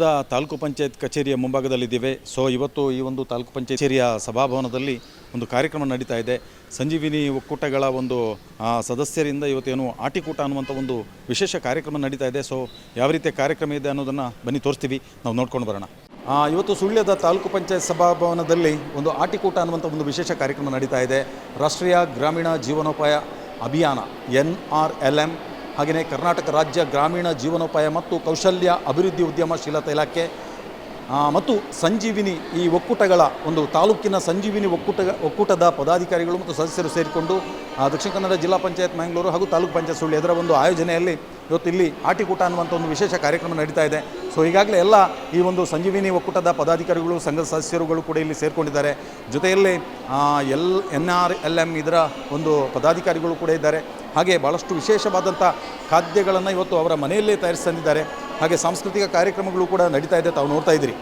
ಸುಳ್ಯದ ತಾಲೂಕು ಪಂಚಾಯತ್ ಕಚೇರಿಯ ಮುಂಭಾಗದಲ್ಲಿದ್ದೇವೆ. ಸೊ ಇವತ್ತು ಈ ಒಂದು ತಾಲೂಕು ಪಂಚಾಯತ್ ಕಚೇರಿಯ ಸಭಾಭವನದಲ್ಲಿ ಒಂದು ಕಾರ್ಯಕ್ರಮ ನಡೀತಾ ಇದೆ. ಸಂಜೀವಿನಿ ಒಕ್ಕೂಟಗಳ ಒಂದು ಸದಸ್ಯರಿಂದ ಇವತ್ತೇನು ಆಟಿಕೂಟ ಅನ್ನುವಂಥ ಒಂದು ವಿಶೇಷ ಕಾರ್ಯಕ್ರಮ ನಡೀತಾ ಇದೆ. ಸೊ ಯಾವ ರೀತಿಯ ಕಾರ್ಯಕ್ರಮ ಇದೆ ಅನ್ನೋದನ್ನು ಬನ್ನಿ ತೋರಿಸ್ತೀವಿ. ನಾವು ನೋಡ್ಕೊಂಡು ಬರೋಣ. ಇವತ್ತು ಸುಳ್ಯದ ತಾಲೂಕು ಪಂಚಾಯತ್ ಸಭಾಭವನದಲ್ಲಿ ಒಂದು ಆಟಿಕೂಟ ಅನ್ನುವಂಥ ಒಂದು ವಿಶೇಷ ಕಾರ್ಯಕ್ರಮ ನಡೀತಾ ಇದೆ. ರಾಷ್ಟ್ರೀಯ ಗ್ರಾಮೀಣ ಜೀವನೋಪಾಯ ಅಭಿಯಾನ ಎನ್ ಆರ್ ಎಲ್ ಎಂ ಹಾಗೆಯೇ ಕರ್ನಾಟಕ ರಾಜ್ಯ ಗ್ರಾಮೀಣ ಜೀವನೋಪಾಯ ಮತ್ತು ಕೌಶಲ್ಯ ಅಭಿವೃದ್ಧಿ ಉದ್ಯಮಶೀಲತಾ ಇಲಾಖೆ ಮತ್ತು ಸಂಜೀವಿನಿ ಈ ಒಕ್ಕೂಟಗಳ ಒಂದು ತಾಲೂಕಿನ ಸಂಜೀವಿನಿ ಒಕ್ಕೂಟ, ಒಕ್ಕೂಟದ ಪದಾಧಿಕಾರಿಗಳು ಮತ್ತು ಸದಸ್ಯರು ಸೇರಿಕೊಂಡು ದಕ್ಷಿಣ ಕನ್ನಡ ಜಿಲ್ಲಾ ಪಂಚಾಯತ್ ಮ್ಯಾಂಗ್ಳೂರು ಹಾಗೂ ತಾಲೂಕು ಪಂಚಾಯತ್ ಸುಳ್ಳು ಇದರ ಒಂದು ಆಯೋಜನೆಯಲ್ಲಿ ಇವತ್ತು ಇಲ್ಲಿ ಆಟಿಕೂಟ ಅನ್ನುವಂಥ ಒಂದು ವಿಶೇಷ ಕಾರ್ಯಕ್ರಮ ನಡೀತಾ ಇದೆ. ಸೊ ಈಗಾಗಲೇ ಎಲ್ಲ ಈ ಒಂದು ಸಂಜೀವಿನಿ ಒಕ್ಕೂಟದ ಪದಾಧಿಕಾರಿಗಳು, ಸಂಘದ ಸದಸ್ಯರುಗಳು ಕೂಡ ಇಲ್ಲಿ ಸೇರಿಕೊಂಡಿದ್ದಾರೆ. ಜೊತೆಯಲ್ಲಿ L, N R, L M ಇದರ ಒಂದು ಪದಾಧಿಕಾರಿಗಳು ಕೂಡ ಇದ್ದಾರೆ. ಹಾಗೆ ಭಾಳಷ್ಟು ವಿಶೇಷವಾದಂಥ ಖಾದ್ಯಗಳನ್ನು ಇವತ್ತು ಅವರ ಮನೆಯಲ್ಲೇ ತಯಾರಿಸ್ತಂದಿದ್ದಾರೆ ಹಾಗೆ ಸಾಂಸ್ಕೃತಿಕ ಕಾರ್ಯಕ್ರಮಗಳು ಕೂಡ ನಡೀತಾ ಇದೆ ತಾವು ನೋಡ್ತಾ ಇದ್ದೀರಿ.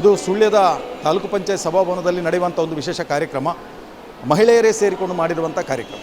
ಇದು ಸುಳ್ಯದ ತಾಲೂಕು ಪಂಚಾಯತ್ ಸಭಾಭವನದಲ್ಲಿ ನಡೆಯುವಂಥ ಒಂದು ವಿಶೇಷ ಕಾರ್ಯಕ್ರಮ. ಮಹಿಳೆಯರೇ ಸೇರಿಕೊಂಡು ಮಾಡಿರುವಂಥ ಕಾರ್ಯಕ್ರಮ.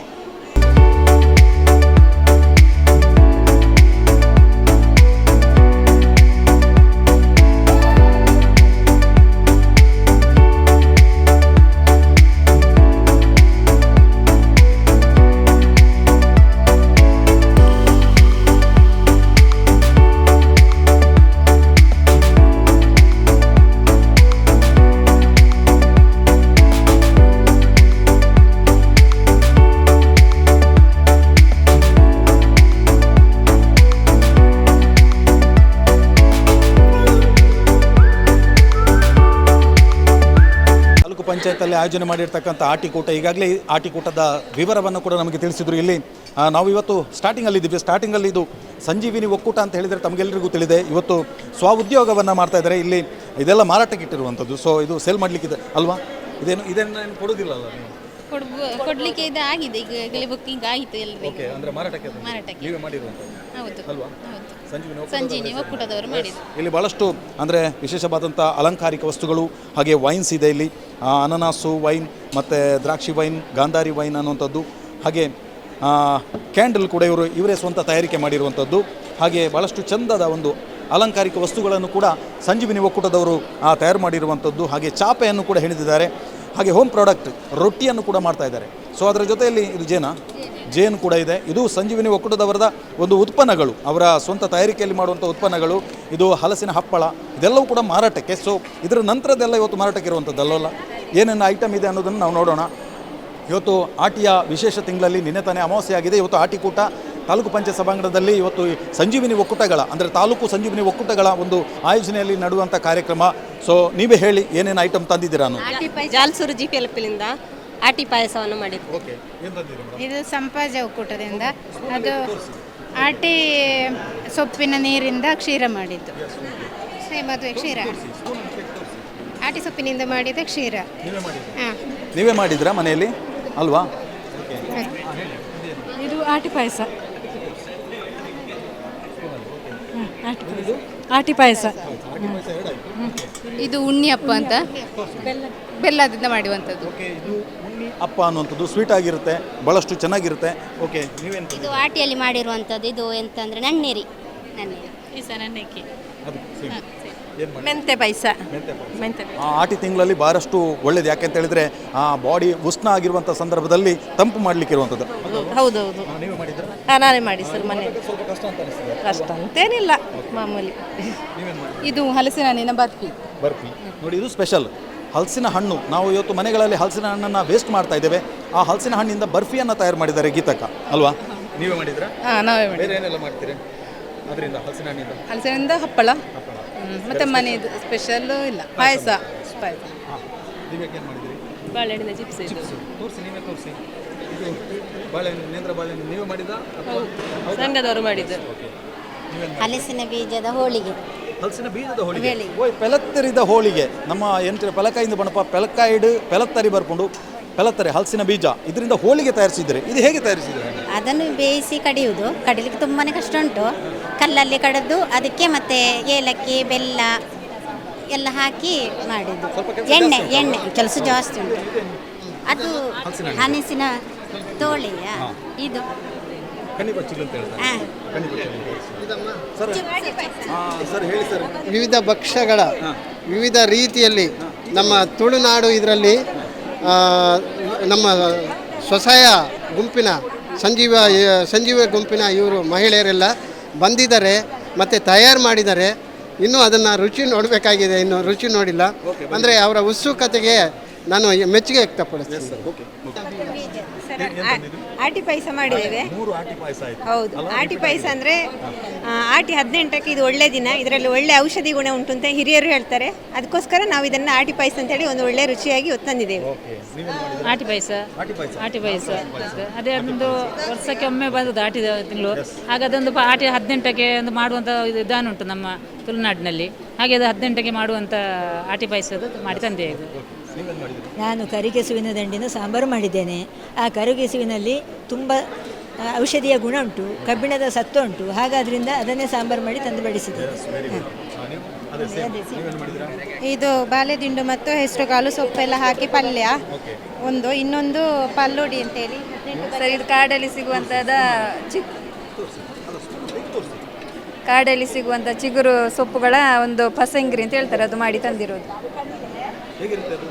ಪಂಚಾಯತಲ್ಲಿ ಆಯೋಜನೆ ಮಾಡಿರ್ತಕ್ಕಂಥ ಆಟಿಕೂಟ ಈಗಾಗಲೇ ಆಟಿಕೂಟದ ವಿವರವನ್ನು ಕೂಡ ನಮಗೆ ತಿಳಿಸಿದ್ರು ಇಲ್ಲಿ. ನಾವು ಇವತ್ತು ಸ್ಟಾರ್ಟಿಂಗಲ್ಲಿ ಇದ್ದೀವಿ ಸ್ಟಾರ್ಟಿಂಗಲ್ಲಿ ಇದು ಸಂಜೀವಿನಿ ಒಕ್ಕೂಟ ಅಂತ ಹೇಳಿದರೆ ತಮಗೆಲ್ಲರಿಗೂ ತಿಳಿದೆ. ಇವತ್ತು ಸ್ವ ಉದ್ಯೋಗವನ್ನು ಮಾಡ್ತಾ ಇದ್ದಾರೆ. ಇಲ್ಲಿ ಇದೆಲ್ಲ ಮಾರಾಟಕ್ಕೆ ಇಟ್ಟಿರುವಂಥದ್ದು. ಸೊ ಇದು ಸೇಲ್ ಮಾಡಲಿಕ್ಕಿದೆ. ಅಲ್ವಾ? ಇದೇನು ಇದನ್ನು ಕೊಡೋದಿಲ್ಲ ಅಲ್ಲ ಕೊಡ್ಲಿಕ್ಕೆ ಇದು ಆಗಿದೆ. ಈಗ ಈಗಲೇ ಬುಕ್ಕಿಂಗ್ ಆಯಿತು ಎಲ್ಲರಿಗೆ ಓಕೆ ಅಂದರೆ ಮಾರಾಟಕ್ಕೆ ಮಾರಾಟಕ್ಕೆ. ನೀವೇ ಮಾಡಿರುವಂಥದ್ದು. ಹೌದು ಅಲ್ವಾ? ಸಂಜೀವಿನಿ ಒಕ್ಕೂಟದವರು ಮಾಡಿದ್ರು ಇಲ್ಲಿ ಬಹಳಷ್ಟು ಅಂದ್ರೆ ವಿಶೇಷವಾದಂತಹ ಅಲಂಕಾರಿಕ ವಸ್ತುಗಳು ಹಾಗೆ ವೈನ್ಸ್ ಇದೆ ಇಲ್ಲಿ. ಅನನಾಸು, ವೈನ್, ಮತ್ತು ದ್ರಾಕ್ಷಿ ವೈನ್, ಗಾಂಧಾರಿ ವೈನ್ ಅನ್ನುವಂಥದ್ದು. ಹಾಗೆ ಕ್ಯಾಂಡಲ್ ಕೂಡ ಇವರು ಇವರೇ ಸ್ವಂತ ತಯಾರಿಕೆ ಮಾಡಿರುವಂಥದ್ದು. ಹಾಗೆ ಭಾಳಷ್ಟು ಚಂದದ ಒಂದು ಅಲಂಕಾರಿಕ ವಸ್ತುಗಳನ್ನು ಕೂಡ ಸಂಜೀವಿನಿ ಒಕ್ಕೂಟದವರು ತಯಾರು ಮಾಡಿರುವಂಥದ್ದು. ಹಾಗೆ ಚಾಪೆಯನ್ನು ಕೂಡ ಹೆಣಿದಿದ್ದಾರೆ ಹಾಗೆ ಹೋಮ್ ಪ್ರಾಡಕ್ಟ್ ರೊಟ್ಟಿಯನ್ನು ಕೂಡ ಮಾಡ್ತಾ ಇದ್ದಾರೆ. ಸೊ ಅದರ ಜೊತೆಯಲ್ಲಿ ಇದು ಜೇನ? ಜೇನು ಕೂಡ ಇದೆ. ಇದು ಸಂಜೀವಿನಿ ಒಕ್ಕೂಟದವರದ ಒಂದು ಉತ್ಪನ್ನಗಳು. ಅವರ ಸ್ವಂತ ತಯಾರಿಕೆಯಲ್ಲಿ ಮಾಡುವಂಥ ಉತ್ಪನ್ನಗಳು. ಇದು ಹಲಸಿನ ಹಪ್ಪಳ. ಇದೆಲ್ಲವೂ ಕೂಡ ಮಾರಾಟಕ್ಕೆ. ಸೊ ಇದರ ನಂತರದೆಲ್ಲ ಇವತ್ತು ಮಾರಾಟಕ್ಕೆ ಇರುವಂಥದ್ದಲ್ಲಲ್ಲ ಏನೇನು ಐಟಮ್ ಇದೆ ಅನ್ನೋದನ್ನು ನಾವು ನೋಡೋಣ. ಇವತ್ತು ಆಟಿಯ ವಿಶೇಷ ತಿಂಗಳಲ್ಲಿ ನಿನ್ನೆ ತಾನೇ ಅಮಾವಾಸ್ಯೆ ಆಗಿದೆ. ಇವತ್ತು ಆಟಿಕೂಟ ತಾಲೂಕು ಪಂಚಾಯತ್ ಸಭಾಂಗಣದಲ್ಲಿ ಇವತ್ತು ಸಂಜೀವಿನಿ ಒಕ್ಕೂಟಗಳ, ಅಂದರೆ ತಾಲೂಕು ಸಂಜೀವಿನಿ ಒಕ್ಕೂಟಗಳ ಒಂದು ಆಯೋಜನೆಯಲ್ಲಿ ನಡುವಂಥ ಕಾರ್ಯಕ್ರಮ. ಸೊ ನೀವೇ ಹೇಳಿ ಏನೇನು ಐಟಮ್ ತಂದಿದ್ದೀರಾ ಆಟಿ ಪಾಯಸವನ್ನು ಮಾಡಿದ್ವಿ. ಓಕೆ ಏನು ತಂದಿದ್ದೀರಿ ಇದು ಸಂಪಾಜ ಒಕ್ಕೂಟದಿಂದ. ಅದು ಆಟಿ ಸೊಪ್ಪಿನ ನೀರಿಂದ ಕ್ಷೀರ ಮಾಡಿದ್ದು. ಶ್ರೀ ಮದುವೆ ಕ್ಷೀರ. ಆಟಿ ಸೊಪ್ಪಿನಿಂದ ಮಾಡಿದ ಕ್ಷೀರ. ನೀವೇ ಮಾಡಿದ್ದೀರಾ ಹಾಂ. ನೀವೇ ಮಾಡಿದ್ರಾ ಮನೆಯಲ್ಲಿ? ಅಲ್ವಾ? ಇದು ಆಟಿ ಪಾಯಸ. ಆಟಿ ಪಾಯಸ. ಆಟಿ ಪಾಯಸ. ಇದು ಉಣ್ಣಿಯಪ್ಪ ಅಂತ. ಬೆಲ್ಲದಿಂದ ಮಾಡುವಂಥದ್ದು ಓಕೆ ಇದು ಉಣ್ಣಿ ಅಪ್ಪ ಅನ್ನುವಂಥದ್ದು ಸ್ವೀಟ್ ಆಗಿರುತ್ತೆ ಭಾಳಷ್ಟು ಚೆನ್ನಾಗಿರುತ್ತೆ. ಓಕೆ ನೀವೇನು ಇದು ಆಟಿಯಲ್ಲಿ ಮಾಡಿರುವಂಥದ್ದು ಇದು ಎಂತ ಅಂದರೆ ನನ್ನೇರಿ. ಏನು ಮಾಡಿ ಮೆಂತೆ ಪಾಯಸ. ಮೆಂತೆ ಪಾಯಸ. ಮೆಂತೆ ಆ ಆಟಿ ತಿಂಗಳಲ್ಲಿ ಭಾಳಷ್ಟು ಒಳ್ಳೇದು ಯಾಕೆ ಅಂತ ಹೇಳಿದ್ರೆ ಆ ಬಾಡಿ ಉಷ್ಣ ಆಗಿರುವಂಥ ಸಂದರ್ಭದಲ್ಲಿ ತಂಪು ಮಾಡ್ಲಿಕ್ಕೆ ಇರುವಂಥದ್ದು. ಹೌದೌದು ನೀವೇ ಮಾಡಿದ್ರೆ ಹಾಂ ನಾನೇ ಮಾಡಿ ಸರ್ ಮನೆ ಸ್ವಲ್ಪ ಕಷ್ಟ ಅಂತ ಅನಿಸ್ತದೆ. ಕಷ್ಟ ಅಂತೇನಿಲ್ಲ ಮಾಮೂಲಿ. ನೀವೇನು ಇದು ಹಲಸಿನ ಹಣ್ಣಿನ ಬರ್ಫಿ. ಬರ್ಫಿ. ನೋಡಿ ಇದು ಸ್ಪೆಷಲ್ ಹಲಸಿನ ಹಣ್ಣು. ನಾವು ಇವತ್ತು ಮನೆಗಳಲ್ಲಿ ಹಲಸಿನ ಹಣ್ಣನ್ನು ವೇಸ್ಟ್ ಮಾಡ್ತಾ ಇದ್ದೇವೆ. ಆ ಹಲಸಿನ ಹಣ್ಣಿಂದ ಬರ್ಫಿಯನ್ನು ತಯಾರು ಮಾಡಿದ್ದಾರೆ ಗೀತಕ್ಕ. ಅಲ್ವಾ? ನೀವೇ ಮಾಡಿದ್ರಾ? ಹಾಂ ನಾವೇ ಮಾಡಿ ಬೇರೆ ಏನೆಲ್ಲ ಮಾಡ್ತೀರಿ? ಅದರಿಂದ ಹಲಸಿನ ಹಣ್ಣಿಂದ? ಹಲಸಿನಿಂದ ಹಪ್ಪಳ. ಮತ್ತೆ ಮನೆಯದು ಸ್ಪೆಷಲ್ ಇಲ್ಲ. ಪಾಯಸ. ಪಾಯಸ. ಏನು ಮಾಡಿದಿರಿ? ಬಾಳೆಹಣ್ಣಿನ ಚಿಪ್ಸ್ ಇದು. ತೋರಿಸಿ ನೀವೇ ತೋರಿಸಿ. ಇದು ಬಾಳೆಹಣ್ಣು ನೇಂದ್ರ ಬಾಳೆಹಣ್ಣು ನೀವೇ ಮಾಡಿದ ಅಥವಾ ಸಂಘದವರು ಮಾಡಿದ್ದು. ಹಲಸಿನ ಬೀಜದ ಹೋಳಿಗೆ. ಹಲಸಿನ ಬೀಜದ ಹೋಳಿಗೆ. ಓಯ್ ಪೆಲತ್ತರಿದ ಹೋಳಿಗೆ. ನಮ್ಮ ಎಂತ ಪೆಲಕಾಯಿಂದ ಬಣಪ ಪೆಲಕಾಯಿಡು ಪೆಲತ್ತರಿ ಬರ್ಕೊಂಡು ಪೆಲತ್ತರಿ ಹಲಸಿನ ಬೀಜ ಇದರಿಂದ ಹೋಳಿಗೆ ತಯಾರಿಸಿದ್ರೆ ಇದು ಹೇಗೆ ತಯಾರಿಸಿದ್ರೆ ಅದನ್ನು ಬೇಯಿಸಿ ಕಡಿಯುವುದು. ಕಡಿಲಿಕ್ಕೆ ತುಂಬಾ ಕಷ್ಟ ಉಂಟು. ಕಲ್ಲಲ್ಲಿ ಕಡೆದು ಅದಕ್ಕೆ ಮತ್ತೆ ಏಲಕ್ಕಿ ಬೆಲ್ಲ ಎಲ್ಲ ಹಾಕಿ ಮಾಡಿದ್ದು. ಎಣ್ಣೆ ಎಣ್ಣೆ ಕೆಲಸ ಜಾಸ್ತಿ ಉಂಟು. ಅದು ಹನಸಿನ ತೋಳಿಯ ಇದು. ಕಣ್ಣಿ ಬಚ್ಚಿಲು ಅಂತ ಹೇಳ್ತಾರೆ. ಕಣ್ಣಿ ಬಚ್ಚಿಲು ಸರ್ ಸರ್ ಹೇಳಿ ಸರ್. ವಿವಿಧ ಭಕ್ಷ್ಯಗಳ ವಿವಿಧ ರೀತಿಯಲ್ಲಿ ನಮ್ಮ ತುಳುನಾಡು ಇದರಲ್ಲಿ ನಮ್ಮ ಸ್ವಸಹಾಯ ಗುಂಪಿನ ಸಂಜೀವ ಸಂಜೀವ ಗುಂಪಿನ ಇವರು ಮಹಿಳೆಯರೆಲ್ಲ ಬಂದಿದ್ದಾರೆ ಮತ್ತು ತಯಾರು ಮಾಡಿದ್ದಾರೆ. ಇನ್ನೂ ಅದನ್ನು ರುಚಿ ನೋಡಬೇಕಾಗಿದೆ ಇನ್ನು ರುಚಿ ನೋಡಿಲ್ಲ. ಅಂದರೆ ಅವರ ಉತ್ಸುಕತೆಗೆ ನಾನು ಮೆಚ್ಚುಗೆ ವ್ಯಕ್ತಪಡಿಸ್ತೀನಿ. ಆಟಿ ಪಾಯಸ ಮಾಡಿದ್ದೇವೆ. ಮೂರು ಆಟಿ ಪಾಯಸ ಆಯ್ತು. ಹೌದು. ಆಟಿ ಪಾಯಸ ಅಂದರೆ ಆಟಿ ಹದಿನೆಂಟಕ್ಕೆ ಇದು ಒಳ್ಳೆ ದಿನ. ಇದರಲ್ಲಿ ಒಳ್ಳೆ ಔಷಧಿ ಗುಣ ಉಂಟು ಅಂತ ಹಿರಿಯರು ಹೇಳ್ತಾರೆ. ಅದಕ್ಕೋಸ್ಕರ ನಾವು ಇದನ್ನು ಆಟಿ ಪಾಯಸ ಅಂತೇಳಿ ಒಂದು ಒಳ್ಳೆ ರುಚಿಯಾಗಿ ತಂದಿದ್ದೇವೆ ಆಟಿ ಪಾಯಸ. ಆಟಿ ಪಾಯಸ. ಅದೇ ಒಂದು ವರ್ಷಕ್ಕೆ ಒಮ್ಮೆ ಬಂದದ್ದು ಆಟಿ ತಿಂಗಳು. ಹಾಗೆ ಅದೊಂದು ಪ- ಆಟಿ ಹದಿನೆಂಟಕ್ಕೆ ಒಂದು ಮಾಡುವಂಥ ವಿಧಾನ ಉಂಟು ನಮ್ಮ ತುಳುನಾಡಿನಲ್ಲಿ. ಹಾಗೆ ಅದು ಹದಿನೆಂಟಕ್ಕೆ ಮಾಡುವಂಥ ಆಟಿ ಪಾಯಸದ್ದು ಮಾಡಿ ತಂದೆ ಇದು ನಾನು ಕರಿಗೆಸುವಿನ ದಂಡಿನ ಸಾಂಬಾರು ಮಾಡಿದ್ದೇನೆ. ಆ ಕರಿಗೆಸುವಿನಲ್ಲಿ ತುಂಬ ಔಷಧಿಯ ಗುಣ ಉಂಟು ಕಬ್ಬಿಣದ ಸತ್ವ ಉಂಟು. ಹಾಗಾದ್ರಿಂದ ಅದನ್ನೇ ಸಾಂಬಾರು ಮಾಡಿ ತಂದು ಬಡಿಸಿದ್ದೇನೆ ಇದು ಬಾಳೆದಿಂಡು ಮತ್ತು ಹೆಸರುಕಾಳು ಸೊಪ್ಪೆಲ್ಲ ಹಾಕಿ ಪಲ್ಯ. ಒಂದು ಇನ್ನೊಂದು ಪಲ್ಲುಡಿ ಅಂತೇಳಿ. ಸರ್ ಇದು ಕಾಡಲ್ಲಿ ಸಿಗುವಂಥದ ಚಿ ಕಾಡಲ್ಲಿ ಸಿಗುವಂಥ ಚಿಗುರು ಸೊಪ್ಪುಗಳ ಒಂದು ಪಸಂಗ್ರಿ ಅಂತ ಹೇಳ್ತಾರೆ. ಅದು ಮಾಡಿ ತಂದಿರೋದು. ಹೇಗಿರುತ್ತೆ ಅದು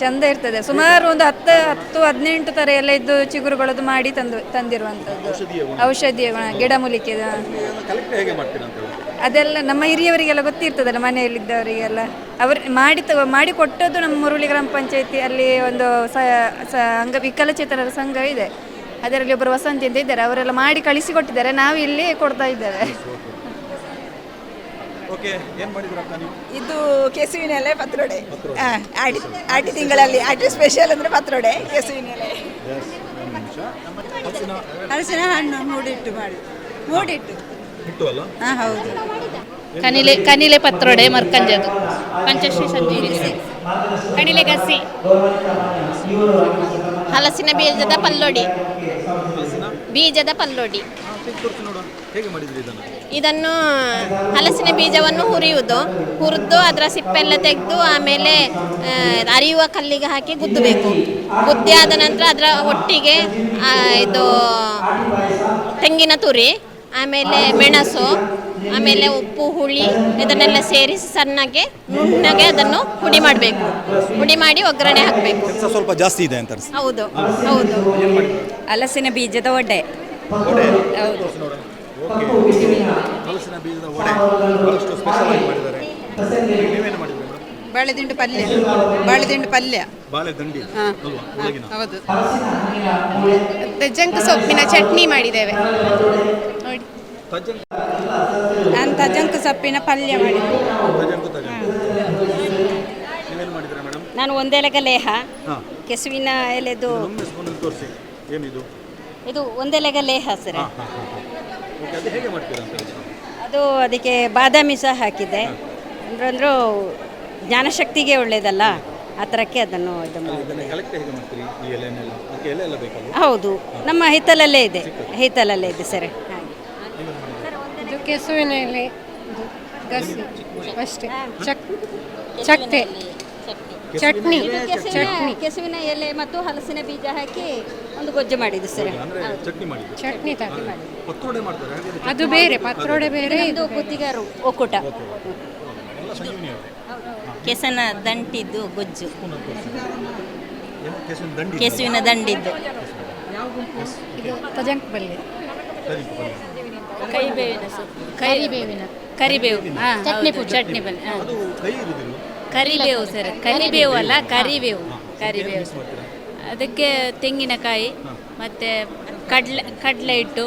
ಚಂದ ಇರ್ತದೆ. ಸುಮಾರು ಒಂದು ಹತ್ತು ಹತ್ತು ಹದಿನೆಂಟು ಥರ ಎಲ್ಲ ಇದ್ದು ಚಿಗುರುಗಳದ್ದು ಮಾಡಿ ತಂದು ತಂದಿರುವಂಥದ್ದು. ಔಷಧಿಯ ಗುಣ. ಗಿಡಮೂಲಿಕೆ ಕಲೆಕ್ಟ್ ಹೇಗೆ ಮಾಡ್ತೀರಾ ಅಂತ ಹೇಳಿ? ಅದೆಲ್ಲ ನಮ್ಮ ಹಿರಿಯವರಿಗೆಲ್ಲ ಗೊತ್ತಿರ್ತದಲ್ಲ ಮನೆಯಲ್ಲಿದ್ದವರಿಗೆಲ್ಲ. ಅವರು ಮಾಡಿ ತ ಮಾಡಿ ಕೊಟ್ಟದ್ದು ನಮ್ಮ ಮುರುಳಿ ಗ್ರಾಮ ಪಂಚಾಯತಿ ಅಲ್ಲಿ ಒಂದು ಸ ಸ ಅಂಗ ವಿಕಲಚೇತನರ ಸಂಘ ಇದೆ. ಅದರಲ್ಲಿ ಒಬ್ಬರು ವಸಂತಿ ಅಂತ ಇದ್ದಾರೆ. ಅವರೆಲ್ಲ ಮಾಡಿ ಕಳಿಸಿ ಕೊಟ್ಟಿದ್ದಾರೆ. ನಾವು ಇಲ್ಲಿ ಕೊಡ್ತಾ ಇದ್ದೇವೆ. ಓಕೆ ಏನು ಮಾಡಿದ್ರಾ ಅಕ್ಕ ನೀವು? ಇದು ಕೆಸುವಿನ ಎಲೆ ಪತ್ರೊಡೆ. ಹಾಂ ಆಟಿ ಆಟಿ ತಿಂಗಳಲ್ಲಿ ಆಟಿ ಸ್ಪೆಷಲ್ ಅಂದರೆ ಪತ್ರೊಡೆ ಕೆಸುವಿನ ಎಲೆ ಹಲಸಿನ ಹಣ್ಣು ಮೂಡಿಟ್ಟು ಮಾಡಿ. ಮೂಡಿಟ್ಟು. ಹಾಂ ಹೌದು. ಕನಿಲೆ ಕನಿಲೆ ಪತ್ರೊಡೆ ಮರ್ಕಂಜದು ಪಂಚಶ್ರೀ ಸಂಜೀವಿನಿ. ಕಣಿಲೆ ಗಸಿ. ಹಲಸಿನ ಬೀಜದ ಪಲ್ಲೊಡಿ. ಬೀಜದ ಪಲ್ಲೊಡಿ. ಇದನ್ನು? ಹಲಸಿನ ಬೀಜವನ್ನು ಹುರಿಯುವುದು. ಹುರಿದು ಅದರ ಸಿಪ್ಪೆಲ್ಲ ತೆಗೆದು ಆಮೇಲೆ ಅರಿಯುವ ಕಲ್ಲಿಗೆ ಹಾಕಿ ಗುದ್ದಬೇಕು. ಗುದ್ದಿ ಆದ ನಂತರ ಅದರ ಒಟ್ಟಿಗೆ ಇದು ತೆಂಗಿನ ತುರಿ ಆಮೇಲೆ ಮೆಣಸು ಆಮೇಲೆ ಉಪ್ಪು ಹುಳಿ ಇದನ್ನೆಲ್ಲ ಸೇರಿಸಿ ಸಣ್ಣಗೆ ನುಣ್ಣಗೆ ಅದನ್ನು ಹುಡಿ ಮಾಡಬೇಕು. ಹುಡಿ ಮಾಡಿ ಒಗ್ಗರಣೆ ಹಾಕಬೇಕು. ಸ್ವಲ್ಪ ಜಾಸ್ತಿ ಇದೆ ಅಂತ ಹೌದು ಹೌದು. ಹಲಸಿನ ಬೀಜದ ಒಡೆ ಹೌದು. ಹಲಸಿನ ಬೀಜದ ವಡೆ. ಬಹಳಷ್ಟು ಸ್ಪೆಷಲ್ ಆಗಿ ಮಾಡಿದ್ದಾರೆ. ನೀವೇನು ಮಾಡಿದ್ರಿ ಮೇಡಮ್ ಬಾಳೆದಿಂಡು ಪಲ್ಯ. ಬಾಳೆದಿಂಡು ಪಲ್ಯ. ಬಾಳೆ ದಂಡಿ ಅಲ್ವಾ? ಒಳಗಿನ ಹೌದು. ಜಂಕ್ ಸೊಪ್ಪಿನ ಚಟ್ನಿ ಮಾಡಿದ್ದೇವೆ. ನೋಡಿ. ನಾನು ತಜಂಕು ಸೊಪ್ಪಿನ ಪಲ್ಯ ಮಾಡಿದ್ದೆ ನಾನು ಒಂದೇ ನೀವೇನು ಮೇಡಮ್? ನಾನು ಒಂದೆಲೆಗ ಲೇಹ. ಹಾಂ. ಕೆಸುವಿನ ಎಲೆದು. ಒಮ್ಮೆ ಸ್ಪೂನಲ್ಲಿ ತೋರಿಸಿ. ಏನಿದು? ಇದು ಒಂದೆಲೆಗ ಲೇಹ ಸರ್. ಹಾಂ ಹಾಂ ಹಾಂ ಓಕೆ ಅದು ಹೇಗೆ ಮಾಡ್ತೀರಾ ಅಂತ ಹೇಳಿ. ಅದು ಅದಕ್ಕೆ ಬಾದಾಮಿ ಸಹ ಹಾಕಿದೆ ಅಂದ್ರೆ ಜ್ಞಾನಶಕ್ತಿಗೆ ಒಳ್ಳೆಯದಲ್ಲ ಆ ಥರಕ್ಕೆ ಅದನ್ನು ಇದು ಮಾಡಿ ಇದನ್ನು ಕಲೆಕ್ಟ್ ಹೇಗೆ ಮಾಡ್ತೀರಿ ಈ ಎಲೆನೆಲ್ಲ? ಅದಕ್ಕೆ ಎಲೆ ಎಲ್ಲ ಬೇಕಲ್ಲ ಹೌದು. ನಮ್ಮ ಹಿತ್ತಲಲ್ಲೇ ಇದೆ. ಹಿತ್ತಲಲ್ಲೇ ಇದೆ ಸರ್. ಹಾಗೆ ಇದು ಕೆಸುವಿನ ಎಲೆ ಇದು ಗಸಿ. ಅಷ್ಟೇ. ಚಕ್ ಚಕ್ತೆ. ಚಟ್ನಿ. ಚಟ್ನಿ. ಕೆಸುವಿನ ಎಲೆ ಮತ್ತು ಹಲಸಿನ ಬೀಜ ಹಾಕಿ ಒಂದು ಗೊಜ್ಜು ಮಾಡಿದ್ದು ಸರ್. ಚಟ್ನಿ ತಾಕಿ ಮಾಡಿ ಅದು ಬೇರೆ ಪತ್ರೋಡೆ ಬೇರೆ ಇದು ಕುತ್ತಿಗಾರು ಒಕ್ಕೂಟ. ಕೆಸನ ದಂಟಿದ್ದು ಗೊಜ್ಜು. ಕೆಸುವಿನ ದಂಡಿದ್ದು. ಇದು ತಜಂಕ್ ಬಲ್ಲೆ ಕರಿಬೇವಿನ ಸೊಪ್ಪು. ಕರಿಬೇವಿನ. ಕರಿಬೇವು. ಚಟ್ನಿ ಚಟ್ನಿ ಬನ್ನಿ ಅದು ಕೈ ಇರುವುದಿಲ್ಲ ಕರಿಬೇವು ಸರ್. ಕರಿಬೇವು. ಅಲ್ಲ ಕರಿಬೇವು. ಕರಿಬೇವು. ಅದಕ್ಕೆ ತೆಂಗಿನಕಾಯಿ ಮತ್ತು ಕಡಲೆ ಕಡಲೆ ಹಿಟ್ಟು